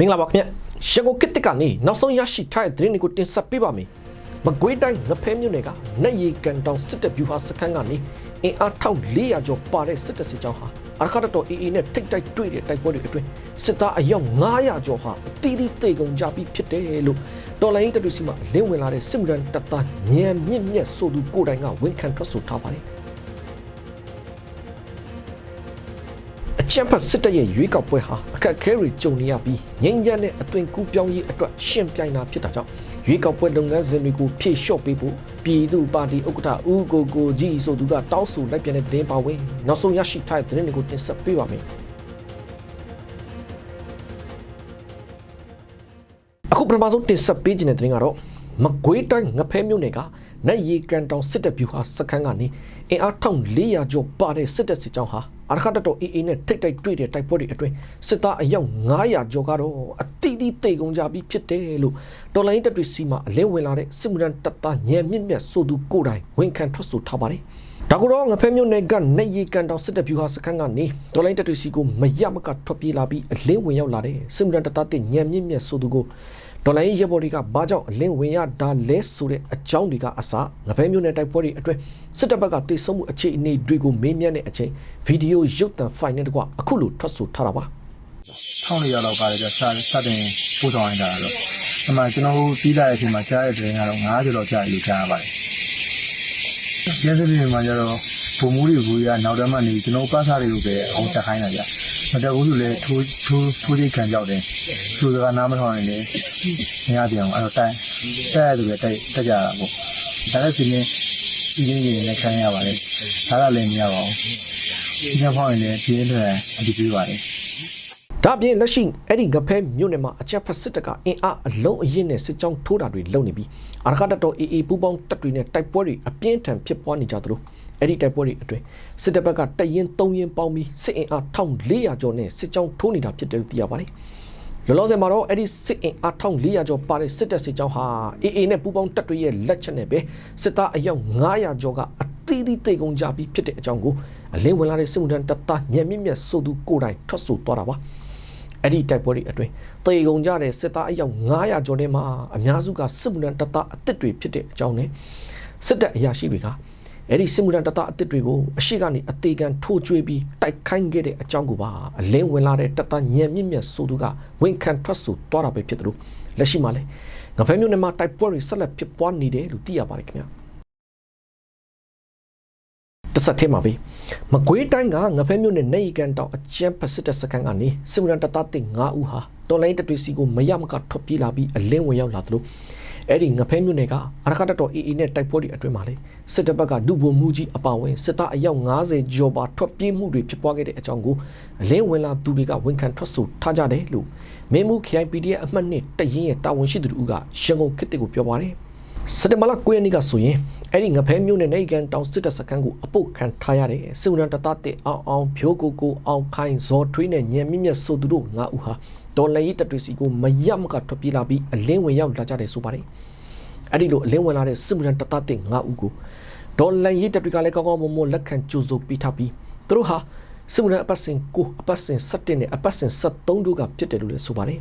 မင်္ဂလာပါခင်ဗျရန်ကုန်ကစ်တစ်ကနေနောက်ဆုံးရရှိထားတဲ့သတင်းတွေကိုတင်ဆက်ပေးပါမယ်မကွေးတိုင်းငဖဲမြို့နယ်ကနက်ရီကန်တောင်စစ်တပ်ဗျူဟာစခန်းကနေအင်အား1400ကျော်ပါတဲ့စစ်တပ်စစ်ကြောင်းဟာအရခတ်တော် AA နဲ့ထိတ်တိုက်တွေ့တဲ့တိုက်ပွဲတွေအတွင်းစစ်သားအယောက်900ကျော်ဟာအတီးတီးတိတ်ကုန်ကြပြီးဖြစ်တယ်လို့တော်လိုင်းတပ်တွေစီမှာလင်းဝင်လာတဲ့စစ်မှုထမ်းတပ်သားညံမြင့်မြတ်ဆိုသူကိုယ်တိုင်ကဝန်ခံထွက်ဆိုထားပါတယ် ချမ်းဖတ်စစ်တပ်ရဲ့ရွေးကောက်ပွဲဟာအခက်အခဲတွေကြုံနေရပြီးငြိမ်းချမ်းတဲ့အသွင်ကူးပြောင်းရေးအတွက်ရှင်းပြိုင်တာဖြစ်တာကြောင့်ရွေးကောက်ပွဲလုပ်ငန်းစဉ်တွေကိုဖြည့်လျှော့ပေးဖို့ပြည်သူ့ပါတီဥက္ကဋ္ဌဦးကိုကိုကြီးဆိုသူကတောင်းဆိုလိုက်ပြန်တဲ့သတင်းပါဝင်နောက်ဆုံးရရှိထားတဲ့သတင်းတွေကိုတင်ဆက်ပေးပါမယ်အခုပထမဆုံးတင်ဆက်ပေးခြင်းတဲ့သတင်းကတော့မကွေးတိုင်းငဖဲမြို့နယ်ကနတ်ရီကန်တောင်စစ်တပ်ဗျူဟာစခန်းကနေအင်အား1400ကျော်ပါတဲ့စစ်တပ်စစ်ကြောင်းဟာ အရခတ်တပ်တော် AA နဲ့ထိတ်တိုက်တွေ့တဲ့တိုက်ပွဲတွေအတွင်းစစ်သားအယောက်900ကျော်ကတော့အတိအသီးတိတ်ကုန်ကြပြီးဖြစ်တယ်လို့တော်လိုင်းတပ်တွေစီမှာအလင်းဝင်လာတဲ့စစ်မှုထမ်းတပ်သားညံမြင့်မြတ်ဆိုသူကိုယ်တိုင်ဝန်ခံထွက်ဆိုထားပါတယ်ဒါကူတော့ငဖဲမြို့နယ်ကနေရီကန်တောင်စစ်တပ်ဗျူဟာစခန်းကနေတော်လိုင်းတပ်တွေစီကိုမရမကထွက်ပြေးလာပြီးအလင်းဝင်ရောက်လာတဲ့စစ်မှုထမ်းတပ်သားတဲ့ညံမြင့်မြတ်ဆိုသူကို ဒေါ်လာရေးရဘော်တွေကဘာကြောင့်အလင်းဝင်ရတာလဲဆိုတဲ့အကြောင်းတွေကအစငပဲမျိုးနဲ့တိုက်ပွဲတွေအတွင်းစစ်တပ်ဘက်ကတေဆုံးမှုအခြေအနေတွေကိုမေးမြန်းတဲ့အချိန်ဗီဒီယိုရုပ်သံဖိုင်နဲ့တကွအခုလိုထွက်ဆိုထားတာပါထောင်းလေးရောက်တော့ပါတယ်ကြာစစတင်ပို့ဆောင်ရတာတော့ဒီမှာကျွန်တော်တို့ပြီးလာတဲ့အချိန်မှာကြားရတဲ့ရင်ကတော့90လောက်ကြာပြီလို့ကြားရပါတယ်။ကျေးဇူးတင်မှာကျတော့ဘုံမူတွေဘူးရနောက်တမ်းမှနေကျွန်တော်ပတ်စားတွေကိုပဲအောင်ချက်ခိုင်းတာကြာ။ မတဘူးလို့လည်းထိုးထိုးထိုးချိတ်ခံကြောက်တယ်။သူစကားနားမထောင်ရင်လည်းမရပြန်အောင်အဲ့တော့တိုင်တက်ရတယ်ပဲတက်တက်ကြတာပေါ့။ဒါလည်းဒီနေ့ဒီနေ့ကြီးနဲ့ခိုင်းရပါတယ်။ဒါကလည်းမရပါဘူး။ဒီနေ့ဖောင်းရင်လည်းပြင်းတယ်အတူပြပါတယ်။ဒါအပြင်လက်ရှိအဲ့ဒီငဖဲမြို့နယ်မှာအကြက်ဖက်စစ်တပ်ကအင်အားအလုံးအရင်နဲ့စစ်ကြောင်းထိုးတာတွေလုပ်နေပြီးအာရခတပ်တော် AA ပူးပေါင်းတပ်တွေနဲ့တိုက်ပွဲတွေအပြင်းထန်ဖြစ်ပွားနေကြသလို အဲ့ဒီတိုက်ပွဲတွေအတွင်းစစ်တပ်ဘက်ကတရင်3ရင်ပေါင်းပြီးစစ်အင်အား1400ကျော်နဲ့စစ်ကြောင်းထိုးနေတာဖြစ်တယ်လို့သိရပါတယ်လောလောဆယ်မှာတော့အဲ့ဒီစစ်အင်အား1400ကျော်ပါတဲ့စစ်တပ်စစ်ကြောင်းဟာ AA နဲ့ပူးပေါင်းတပ်တွေရဲ့လက်ချက်နဲ့ပဲစစ်သားအယောက်900ကျော်ကအသီးသီးတိတ်ကုန်ကြပြီးဖြစ်တဲ့အကြောင်းကိုအလင်းဝင်လာတဲ့စစ်မှုထမ်းတပ်သားညံမြင့်မြတ်ဆိုသူကိုယ်တိုင်ထွက်ဆိုသွားတာပါအဲ့ဒီတိုက်ပွဲတွေအတွင်းတေကုံကြတဲ့စစ်သားအယောက်900ကျော်ထဲမှာအများစုကစစ်မှုထမ်းတပ်သားအစ်စ်တွေဖြစ်တဲ့အကြောင်းနဲ့စစ်တပ်အရာရှိတွေက အဲ့ဒီစစ်မှုထမ်းတပ်သားအစ်စ်တွေကိုအရှိကနေအသေးခံထိုးကျွေးပြီးတိုက်ခိုင်းခဲ့တဲ့အကြောင်းကိုပါအလင်းဝင်လာတဲ့တပ်သားညံမြင့်မြတ်ဆိုသူကဝန်ခံထွက်ဆိုသွားတာပဲဖြစ်တယ်လို့လက်ရှိမှာလဲငဖဲမျိုးနဲ့မှာတိုက်ပွဲတွေဆက်လက်ဖြစ်ပွားနေတယ်လို့သိရပါတယ်ခင်ဗျာတစ်ဆက်ထဲမှာပဲမကွေးတိုင်းကငဖဲမြို့နယ်နေရီကန်တောင်အကျန်းပစစ်တပ်စခန်းကနေစစ်မှုထမ်းတပ်သားတင်9ဦးဟာတော်လိုင်းတပ်တွေစီကိုမရမကထွက်ပြေးလာပြီးအလင်းဝင်ရောက်လာသလို အဲ့ဒီငဖဲမြို့နယ်ကအရခတ်တော် AA နဲ့တိုက်ပွဲတွေအတွင်းမှာလေစစ်တပ်ဘက်ကဒုဗိုလ်မှူးကြီးအပါအဝင်စစ်သားအယောက်90ကျော်ပါထွက်ပြေးမှုတွေဖြစ်ပွားခဲ့တဲ့အကြောင်းကိုအလင်းဝင်လာသူတွေကဝန်ခံထွက်ဆိုထားကြတယ်လို့မင်းမှု KIPDF အမှတ်နှစ်တရင်ရဲ့တာဝန်ရှိသူတို့ကရန်ကုန်ခေတ်ကိုပြောပါတယ်စက်တမလ9ရက်နေ့ကဆိုရင် အဲ့ဒီငဖဲမျိုးနဲ့နေကန်တောင်စစ်တပ်စခန်းကိုအပုတ်ခံထားရတဲ့စုံရန်တတတဲ့အောင်အောင်ဖြိုးကိုကိုအောင်ခိုင်ဇော်ထွေးနဲ့ညံမြင့်မြတ်ဆိုသူတို့ငါဦးဟာဒေါ်လာရေးတပ်တွေစီကိုမရမကထွက်ပြေးလာပြီးအလင်းဝင်ရောက်လာကြတယ်ဆိုပါတယ်အဲ့ဒီလိုအလင်းဝင်လာတဲ့စုံရန်တတတဲ့ငါဦးကိုဒေါ်လာရေးတပ်တွေကလည်းကောင်းကောင်းမွန်မွန်လက်ခံကြိုဆိုပေးထားပြီးသူတို့ဟာစုံရန်အပတ်စဉ်ကိုအပတ်စဉ်7နဲ့အပတ်စဉ်73တို့ကဖြစ်တယ်လို့လည်းဆိုပါတယ်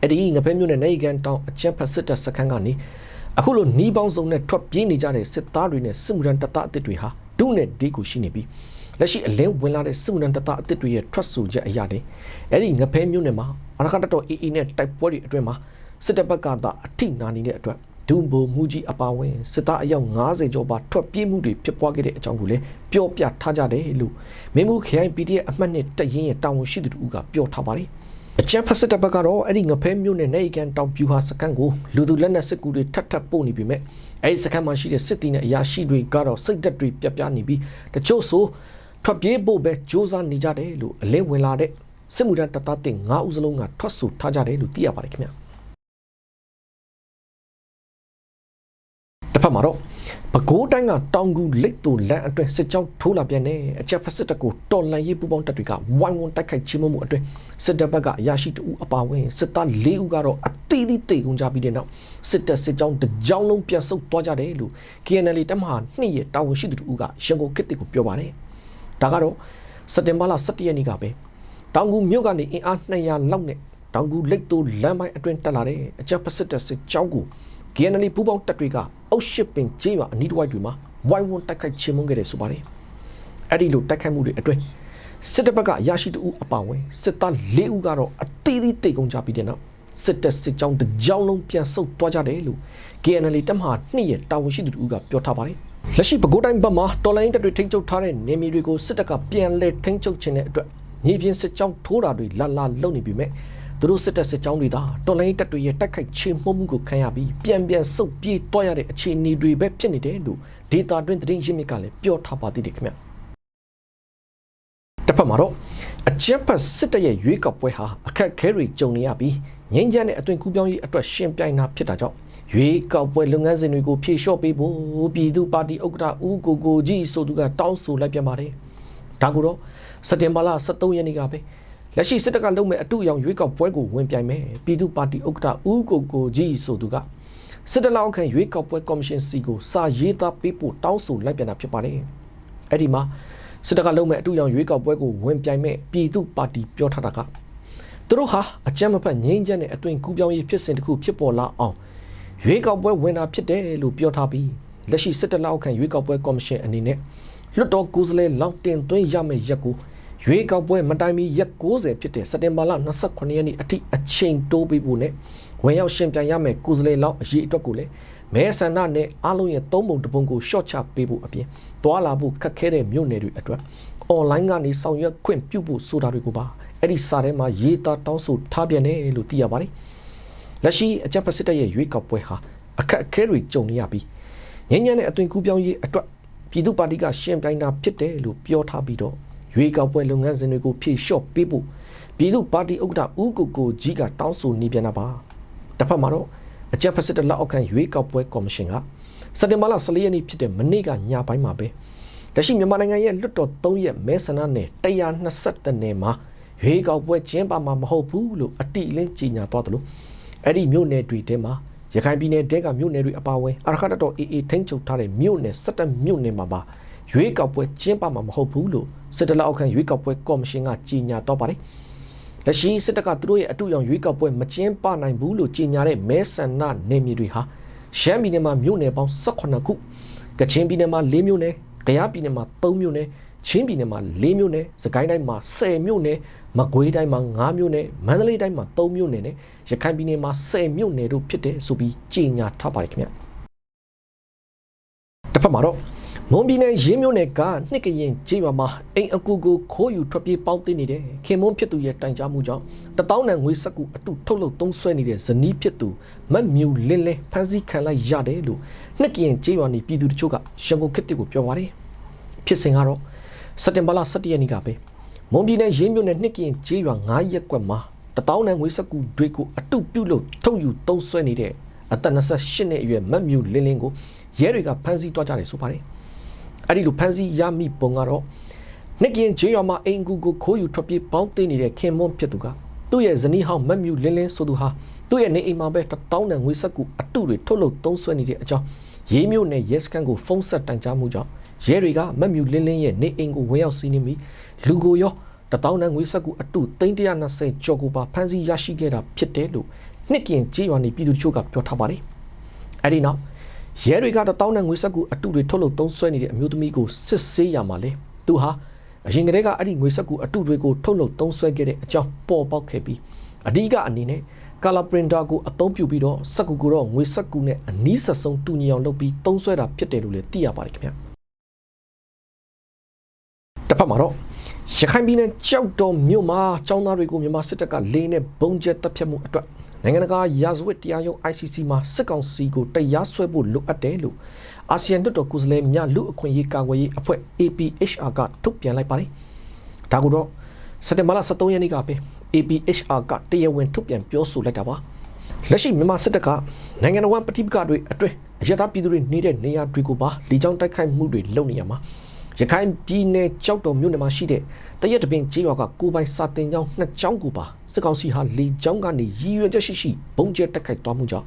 အဲ့ဒီငဖဲမျိုးနဲ့နေကန်တောင်အချမ်းဖတ်စစ်တပ်စခန်းကနေ အခုလိုနှီးပေါင်းစုံနဲ့ထွက်ပြေးနေကြတဲ့စစ်သားတွေနဲ့စစ်မှုထမ်းတပ်သားအသစ်တွေဟာဒုနဲ့ဒီကိုရှိနေပြီးလက်ရှိအလင်းဝင်လာတဲ့စစ်မှုထမ်းတပ်သားအသစ်တွေရဲ့ထွက်ဆိုချက်အရတဲ့အဲ့ဒီငဖဲမျိုးနဲ့မှာအရခတ်တော် AA နဲ့တိုက်ပွဲတွေအတွင်းမှာစစ်တပ်ဘက်ကသာအထိနာနေတဲ့အတွက်ဒုဗိုလ်မှူးကြီးအပါဝင်စစ်သားအယောက်90ကျော်ပါထွက်ပြေးမှုတွေဖြစ်ပွားခဲ့တဲ့အကြောင်းကိုလည်းပြောပြထားကြတယ်လို့မင်းမှု KIPDF အမှတ်နဲ့တရင်ရဲ့တာဝန်ရှိသူတို့ကပြောထားပါတယ် အချမ်းဖက်စစ်တပ်ဘက်ကတော့အဲ့ဒီငဖဲမျိုးနဲ့နေကန်တောင်ပြူဟာစကန်ကိုလူသူလက်နက်စစ်ကူတွေထပ်ထပ်ပို့နေပြီမဲ့အဲ့ဒီစကန်မှာရှိတဲ့စစ်တီနဲ့အရာရှိတွေကတော့စိတ်သက်တွေပြပြနေပြီးတချို့ဆိုထွက်ပြေးဖို့ပဲစ조사နေကြတယ်လို့အလင်းဝင်လာတဲ့စစ်မှုထမ်းတပ်သားတင်9ဦးစလုံးကထွက်ဆိုထားကြတယ်လို့သိရပါတယ်ခင်ဗျာတစ်ဖက်မှာတော့ ပဲခူးတိုင်းကတောင်ကူလိတ်တူလန်အတွင်းစစ်ကြောင်းထိုးလာပြန်တဲ့အချက်ဖက်စစ်တပ်ကိုတော်လန်ရေးပူပေါင်းတပ်တွေကဝိုင်းဝန်းတိုက်ခိုက်ချေမှုမှုအတွင်းစစ်တပ်ဘက်ကအရာရှိတဦးအပါအဝင်စစ်သား၄ဦးကတော့အသေးသေးတေကုန်ကြပြီးတဲ့နောက်စစ်တပ်စစ်ကြောင်းတစ်ကြောင်းလုံးပြန်ဆုတ်သွားကြတယ်လို့ KNL တပ်မဟာ2ရဲ့တာဝန်ရှိသူတဦးကရန်ကုန်ခေတ်ကိုပြောပါတယ်ဒါကတော့စက်တင်ဘာလ17ရက်နေ့ကပဲတောင်ကူမြို့ကနေအင်အား200လောက်နဲ့တတောင်ကူလိတ်တူလမ်းပိုင်းအတွင်းတက်လာတဲ့အကြပ်ပစစ်တဲ့စစ်ကြောင်းကို KNL ပူးပေါင်းတပ်တွေကအုတ်ရှစ်ပင်ကျေးရွာအနီးတစ်ဝိုက်တွေမှာဝိုင်းဝန်းတိုက်ခိုက်ချေမှုန်းခဲ့တယ်ဆိုပါတယ်အဲ့ဒီလိုတိုက်ခိုက်မှုတွေအတွင်းစစ်တပ်ဘက်ကအရာရှိတဦးအပါအဝင်စစ်သား၄ဦးကတော့အသေးသေးတိတ်ကုန်ကြပြီးတဲ့နောက်စစ်တပ်စစ်ကြောင်းတစ်ကြောင်းလုံးပြန်ဆုတ်သွားကြတယ်လို့ KNL တပ်မဟာ2ရဲ့တာဝန်ရှိသူတို့ကပြောထားပါတယ်လက်ရှိပဲခူးတိုင်းဘက်မှာတော်လိုင်းတပ်တွေထိန်းချုပ်ထားတဲ့နေမီတွေကိုစစ်တပ်ကပြန်လဲထိန်းချုပ်ခြင်းတဲ့အတွက်မြေပြင်စစ်ကြောင်းထိုးတာတွေလာလာလုပ်နေပြီမဲ့ သူတို့စစ်တပ်စစ်ကြောင်းတွေဒါတော်လိုင်းတပ်တွေရဲ့တိုက်ခိုက်ချေမှုန်းမှုကိုခံရပြီးပြန်ပြန်ဆုတ်ပြေးတွားရတဲ့အခြေအနေတွေပဲဖြစ်နေတယ်လို့ဒေတာတွင်သတင်းရင်းမြစ်ကလည်းပြောထားပါသေးတယ်ခင်ဗျတစ်ဖက်မှာတော့အကြက်ဖက်စစ်တပ်ရဲ့ရွေးကောက်ပွဲဟာအခက်အခဲတွေကြုံနေရပြီးငင်းချမ်းတဲ့အသွင်ကူးပြောင်းရေးအတွက်ရှင်ပြိုင်တာဖြစ်တာကြောင့်ရွေးကောက်ပွဲလုပ်ငန်းစဉ်တွေကိုဖြေလျှော့ပေးဖို့ပြည်သူပါတီဥက္ကဋ္ဌဦးကိုကိုကြီးဆိုသူကတောင်းဆိုလိုက်ပြန်ပါတယ်။ဒါကိုတော့စက်တင်ဘာလ23ရက်နေ့ကပဲ လက်ရှိစစ်တပ်ကလုပ်မဲ့အတူအယောင်ရွေးကောက်ပွဲကိုဝင်ပြိုင်မယ်ပြည်သူပါတီဥက္ကဋ္ဌဦးကိုကိုကြီးဆိုသူကစစ်တပ်လောက်ခံရွေးကောက်ပွဲကော်မရှင်စီကိုစာရေးသားပေးဖို့တောင်းဆိုလိုက်ပြန်တာဖြစ်ပါတယ်။အဲ့ဒီမှာစစ်တပ်ကလုပ်မဲ့အတူအယောင်ရွေးကောက်ပွဲကိုဝင်ပြိုင်မဲ့ပြည်သူပါတီပြောထားတာကသူတို့ဟာအကြမ်းမဖက်ငြိမ်းချမ်းတဲ့အသွင်ကူးပြောင်းရေးဖြစ်စဉ်တစ်ခုဖြစ်ပေါ်လာအောင်ရွေးကောက်ပွဲဝင်တာဖြစ်တယ်လို့ပြောထားပြီးလက်ရှိစစ်တပ်လက်အောက်ခံရွေးကောက်ပွဲကော်မရှင်အနေနဲ့လွတ်တော်ကိုယ်စားလှယ်လောက်တင်သွင်းရမယ့်ရက်ကို ရွေးကောက်ပွဲမတိုင်မီရက်60ဖြစ်တဲ့စက်တင်ဘာလ28ရက်နေ့အထိအချိန်တိုးပေးဖို့နဲ့ဝင်ရောက်ရှင်ပြန်ရမယ့်ကိုယ်စားလှယ်လောက်အရေးအတွက်ကိုလည်းမဲဆန္ဒနဲ့အားလုံးရဲ့သုံးပုံတစ်ပုံကိုရှော့ချပေးဖို့အပြင်တွာလာဖို့ခက်ခဲတဲ့မြို့နယ်တွေအတွက်အွန်လိုင်းကနေဆောင်ရွက်ခွင့်ပြုဖို့ဆိုတာတွေကိုပါအဲ့ဒီစာထဲမှာရေးသားတောင်းဆိုထားပြန်တယ်လို့သိရပါတယ်။လက်ရှိအကြပ်ဖက်စစ်တပ်ရဲ့ရွေးကောက်ပွဲဟာအခက်အခဲတွေကြုံနေရပြီးငញ្ញမ်းတဲ့အသွင်ကူးပြောင်းရေးအတွက်ပြည်သူ့ပါတီကရှင်းပြိုင်တာဖြစ်တယ်လို့ပြောထားပြီးတော့ ရွေးကောက်ပွဲလုပ်ငန်းစဉ်တွေကိုဖြည့်လျှော့ပေးဖို့ပြည်သူ့ပါတီဥက္ကဋ္ဌဦးကိုကိုကြီးကတောင်းဆိုနေပြန်တာပါ။တစ်ဖက်မှာတော့အကြပ်ဖက်စစ်တပ်လက်အောက်ခံရွေးကောက်ပွဲကော်မရှင်ကစက်တင်ဘာလ14ရက်နေ့ဖြစ်တဲ့မနေ့ကညပိုင်းမှာပဲတရှိမြန်မာနိုင်ငံရဲ့လွတ်တော်3ရက်မဲဆန္ဒနယ်120နယ်မှာရွေးကောက်ပွဲကျင်းပမှာမဟုတ်ဘူးလို့အတိအလင်းကြေညာသွားတယ်လို့အဲ့ဒီမြို့နယ်တွေထဲမှာရခိုင်ပြည်နယ်တဲကမြို့နယ်တွေအပါအဝင်အရခတ်တော်အေအေထိန်းချုပ်ထားတဲ့မြို့နယ်17မြို့နယ်မှာပါ ရွေးကောက်ပွဲကျင်းပမှာမဟုတ်ဘူးလို့စစ်တလအောက်ခံရွေးကောက်ပွဲကော်မရှင်ကကြေညာတော့ပါတယ်လက်ရှိစစ်တပ်ကသူတို့ရဲ့အတူရောင်ရွေးကောက်ပွဲမကျင်းပနိုင်ဘူးလို့ကြေညာတဲ့မဲဆန္ဒနယ်မြေတွေဟာရှမ်းပြည်နယ်မှာမြို့နယ်ပေါင်း18ခုကချင်ပြည်နယ်မှာ4မြို့နယ်ကယားပြည်နယ်မှာ3မြို့နယ်ချင်းပြည်နယ်မှာ4မြို့နယ်စကိုင်းတိုင်းမှာ10မြို့နယ်မကွေးတိုင်းမှာ9မြို့နယ်မန္တလေးတိုင်းမှာ3မြို့နယ်နဲ့ရခိုင်ပြည်နယ်မှာ10မြို့နယ်တို့ဖြစ်တဲ့ဆိုပြီးကြေညာထားပါတယ်ခင်ဗျတစ်ဖက်မှာတော့ မွန်ပြည်နယ်ရင်းမြို့နယ်ကနှစ်ကရင်ကျေးရွာမှာအိမ်အကူကိုခိုးယူထွက်ပြေးပေါင်းသိနေတဲ့ခင်မွန်းဖြစ်သူရဲ့တိုင်ကြားမှုကြောင့်တပေါင်းနဲ့ငွေစက်ကူအတုထုတ်လုပ်သုံးဆွဲနေတဲ့ဇနီးဖြစ်သူမတ်မြူလင်းလင်းဖမ်းဆီးခံလိုက်ရတယ်လို့နှစ်ကရင်ကျေးရွာနေပြည်သူတို့ကရန်ကုန်ခေတ်တစ်ကိုပြောပါတယ်ဖြစ်စဉ်ကတော့စက်တင်ဘာလ17ရက်နေ့ကပဲမွန်ပြည်နယ်ရင်းမြို့နယ်နှစ်ကရင်ကျေးရွာ9ရက်ကွက်မှာတပေါင်းနဲ့ငွေစက်ကူတွေကိုအတုပြုတ်လို့ထုတ်ယူသုံးဆွဲနေတဲ့အသက်28နှစ်အရွယ်မတ်မြူလင်းလင်းကိုရဲတွေကဖမ်းဆီးသွားကြတယ်ဆိုပါတယ် အဲ့ဒီလိုဖမ်းဆီးရမိပုံကတော့နှစ်ကင်ဂျေးရွာမှာအိမ်ကူကိုခိုးယူထွက်ပြေးပေါင်းသိနေတဲ့ခင်မွန်းဖြစ်သူကသူ့ရဲ့ဇနီးဟောင်းမတ်မြူလင်းလင်းဆိုသူဟာသူ့ရဲ့နေအိမ်မှာပဲတတောင်းနဲ့ငွေဆက်ကူအတုတွေထုတ်လုပ်သုံးစွဲနေတဲ့အကြောင်းရေးမျိုးနဲ့ရဲစခန်းကိုဖုန်းဆက်တိုင်ကြားမှုကြောင့်ရဲတွေကမတ်မြူလင်းလင်းရဲ့နေအိမ်ကိုဝင်ရောက်စီးနှင်းပြီးလူကိုရောတတောင်းနဲ့ငွေဆက်ကူအတု320ကျော်ကိုပါဖမ်းဆီးရရှိခဲ့တာဖြစ်တယ်လို့နှစ်ကင်ဂျေးရွာနေပြည်သူတို့ကပြောထားပါတယ်အဲ့ဒီနောက် ရဲတွေကတတောင်းနဲ့ငွေဆက်ကူအတုတွေထုတ်လုပ်သုံးစွဲနေတဲ့အမျိုးသမီးကိုစစ်ဆေးရမှာလေသူဟာအရင်ကတည်းကအဲ့ဒီငွေဆက်ကူအတုတွေကိုထုတ်လုပ်သုံးစွဲခဲ့တဲ့အကြောင်းပေါ်ပေါက်ခဲ့ပြီးအဓိကအနေနဲ့ကာလာပရင်တာကိုအသုံးပြုပြီးတော့စက်ကူကိုတော့ငွေစက်ကူနဲ့အနီးဆက်ဆုံးတူညီအောင်လုပ်ပြီးသုံးစွဲတာဖြစ်တယ်လို့လည်းသိရပါတယ်ခင်ဗျတစ်ဖက်မှာတော့ရခိုင်ပြည်နယ်ကြောက်တော်မြို့မှာចောင်းသားတွေကိုမြန်မာစစ်တပ်ကလေနဲ့ဘုံကျဲတပ်ဖြတ်မှုအတွက် နိုင်ငံတကာရာဇဝတ်တရားရုံး ICC မှာစစ်ကောင်စီကိုတရားစွဲဖို့လိုအပ်တယ်လို့အာဆီယံလွှတ်တော်ကိုယ်စားလှယ်များလူအခွင့်အရေးကာကွယ်ရေးအဖွဲ့ APHR ကထုတ်ပြန်လိုက်ပါတယ်။ဒါကိုတော့စက်တင်ဘာလ23ရက်နေ့ကပဲ APHR ကတရားဝင်ထုတ်ပြန်ပြောဆိုလိုက်တာပါ။လက်ရှိမြန်မာစစ်တပ်ကနိုင်ငံတော်ပဋိပက္ခတွေအတွင်းအရသာပြည်သူတွေနေတဲ့နေရာတွေကိုပါလီကြောင်းတိုက်ခိုက်မှုတွေလုပ်နေရမှာ ရခိုင်ပြည်နယ်ကြောက်တော်မြို့နယ်မှာရှိတဲ့တရက်တပင်ကျေးရွာကကိုပိုင်စာတင်ကျောင်းနှစ်ကျောင်းကိုပါစစ်ကောင်စီဟာလီကျောင်းကနေရည်ရွယ်ချက်ရှိရှိဘုံကျဲတက်ခိုက်သွားမှုကြောင့်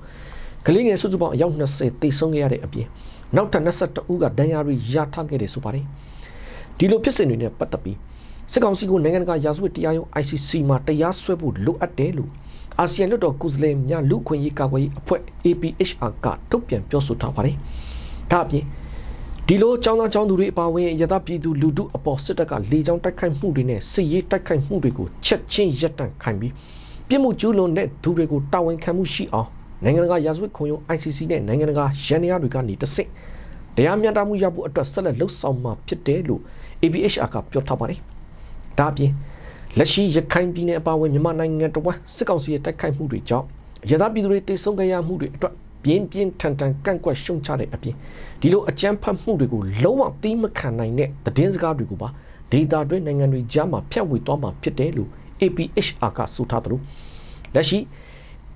ကလေးငယ်စုစုပေါင်းအယောက်20တိတ်ဆုံးခဲ့ရတဲ့အပြင်နောက်ထပ်22ဦးကဒဏ်ရာတွေရထားခဲ့တယ်ဆိုပါတယ်ဒီလိုဖြစ်စဉ်တွေနဲ့ပတ်သက်ပြီးစစ်ကောင်စီကိုနိုင်ငံတကာရာဇဝတ်တရားရုံး ICC မှာတရားစွဲဖို့လိုအပ်တယ်လို့အာဆီယံလွှတ်တော်ကိုယ်စားလှယ်များလူ့အခွင့်အရေးကာကွယ်ရေးအဖွဲ့ APHR ကထုတ်ပြန်ပြောဆိုထားပါတယ်။ဒါအပြင် ဒီလိုចောင်းသားចောင်းသူတွေအပါအဝင်ရသပြည်သူလူထုအပေါ်စစ်တပ်ကလေကြောင်းတိုက်ခိုက်မှုတွေနဲ့စစ်ရေးတိုက်ခိုက်မှုတွေကိုချက်ချင်းရပ်တန့်ခိုင်းပြီးပြစ်မှုကျူးလွန်တဲ့သူတွေကိုတာဝန်ခံမှုရှိအောင်နိုင်ငံတကာရာဇဝတ်ခုံရုံး ICC နဲ့နိုင်ငံတကာရန်ရာတွေကနေတဆင့်တရားမျှတမှုရဖို့အတွက်ဆက်လက်လှုပ်ဆောင်မှာဖြစ်တယ်လို့ APHR ကပြောထားပါတယ်။ဒါအပြင်လက်ရှိရခိုင်ပြည်နယ်အပါအဝင်မြန်မာနိုင်ငံတော်ဝန်စစ်ကောင်စီရဲ့တိုက်ခိုက်မှုတွေကြောင့်ရသပြည်သူတွေတိတ်ဆုံးကြရမှုတွေအတွက် ပြင်းပြင်းထန်ထန်ကန့်ကွက်ရှုံချတဲ့အပြင်ဒီလိုအကြမ်းဖက်မှုတွေကိုလုံးဝသီးမခံနိုင်တဲ့သတင်းစကားတွေကိုပါဒေတာတွင်းနိုင်ငံတွေကြားမှာဖြန့်ဝေသွားမှာဖြစ်တယ်လို့ APHR ကဆိုထားသလိုလက်ရှိ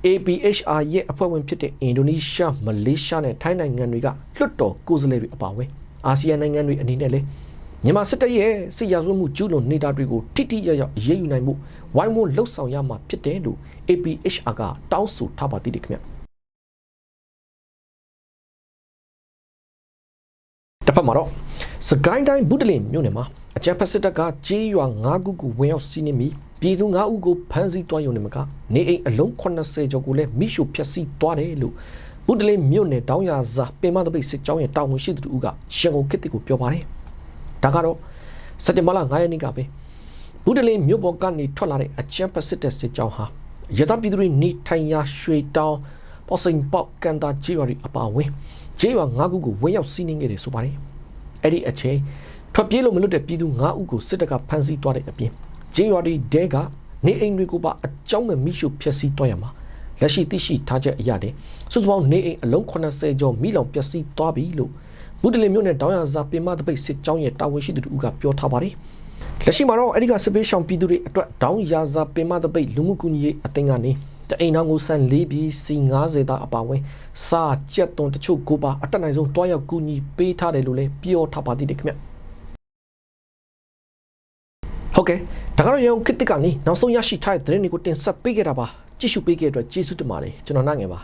APHR ရဲ့အဖွဲ့ဝင်ဖြစ်တဲ့အင်ဒိုနီးရှားမလေးရှားနဲ့ထိုင်းနိုင်ငံတွေကလွှတ်တော်ကိုယ်စားလှယ်တွေအပါအဝင်အာဆီယံနိုင်ငံတွေအနေနဲ့လည်းမြန်မာစစ်တပ်ရဲ့စစ်ရာဇဝတ်မှုကျူးလွန်နေတာတွေကိုထိထိရောက်ရောက်အရေးယူနိုင်မှုဝိုင်းဝန်းလှုပ်ဆောင်ရမှာဖြစ်တယ်လို့ APHR ကတောင်းဆိုထားပါသေးတယ်ခင်ဗျ က်မှာတော့စကိုင်းတိုင်းဘုဒ္ဓလင်မြို့နယ်မှာအကြံဖက်စစ်တပ်ကကြေးရွာ၅ခုကိုဝင်ရောက်စီးနင်းပြီးပြည်သူ၅ဦးကိုဖမ်းဆီးသွားရုံနဲ့မကနေအိမ်အလုံး80ကျော်ကိုလည်းမိရှုဖျက်ဆီးသွားတယ်လို့ဘုဒ္ဓလင်မြို့နယ်တောင်းရဇာပင်မသပိတ်စစ်ကြောင်းရဲ့တာဝန်ရှိသူတို့ကရန်ကုန်ခေတ်တစ်ကိုပြောပါတယ်။ဒါကတော့စက်တင်ဘာလ9ရက်နေ့ကပဲဘုဒ္ဓလင်မြို့ပေါ်ကနေထွက်လာတဲ့အကြံဖက်စစ်တပ်စစ်ကြောင်းဟာရသပြည်သူတွေနေထိုင်ရာရွှေတောင်းပေါ်စိန်ပေါက်ကန်တာကြေးရွာတွေအပါအဝင်ကြေးရွာ၅ခုကိုဝင်ရောက်စီးနင်းခဲ့တယ်ဆိုပါတယ်။ အဲ့ဒီအချိန်ထွက်ပြေးလို့မလွတ်တဲ့ပြည်သူ၅ဦးကိုစစ်တပ်ကဖမ်းဆီးသွားတဲ့အပြင်ဂျင်းရွာတွေတဲကနေအိမ်တွေကိုပါအကြောင်းမဲ့မိရှုဖျက်ဆီးသွားရမှာလက်ရှိသိရှိထားချက်အရတဲ့စုစုပေါင်းနေအိမ်အလုံး80ကျော်မိလောင်ပျက်စီးသွားပြီလို့ဘုဒ္ဓလင်မြို့နယ်တောင်ရဇာပင်မတပိတ်စစ်ကြောင်းရဲ့တာဝန်ရှိသူတို့ကပြောထားပါတယ်လက်ရှိမှာတော့အဲ့ဒီကစပေးရှောင်ပြည်သူတွေအတွက်တောင်ရဇာပင်မတပိတ်လူမှုကူညီရေးအသင်းကနေ တအိမ်တော်ကိုဆန်၄ပြီးစီ90တာအပါဝင်စာကြက်သွန်တချို့ကိုပါအတက်နိုင်ဆုံးတွားရောက်ကူညီပေးထားတယ်လို့လည်းပြောထားပါသေးတယ်ခင်ဗျဟုတ်ကဲ့ဒါကတော့ရုံခစ်တစ်ကနေနောက်ဆုံးရရှိထားတဲ့သတင်းတွေကိုတင်ဆက်ပေးခဲ့တာပါကြည့်ရှုပေးခဲ့တဲ့အတွက်ကျေးဇူးတင်ပါတယ်ကျွန်တော်နိုင်ငယ်ပါ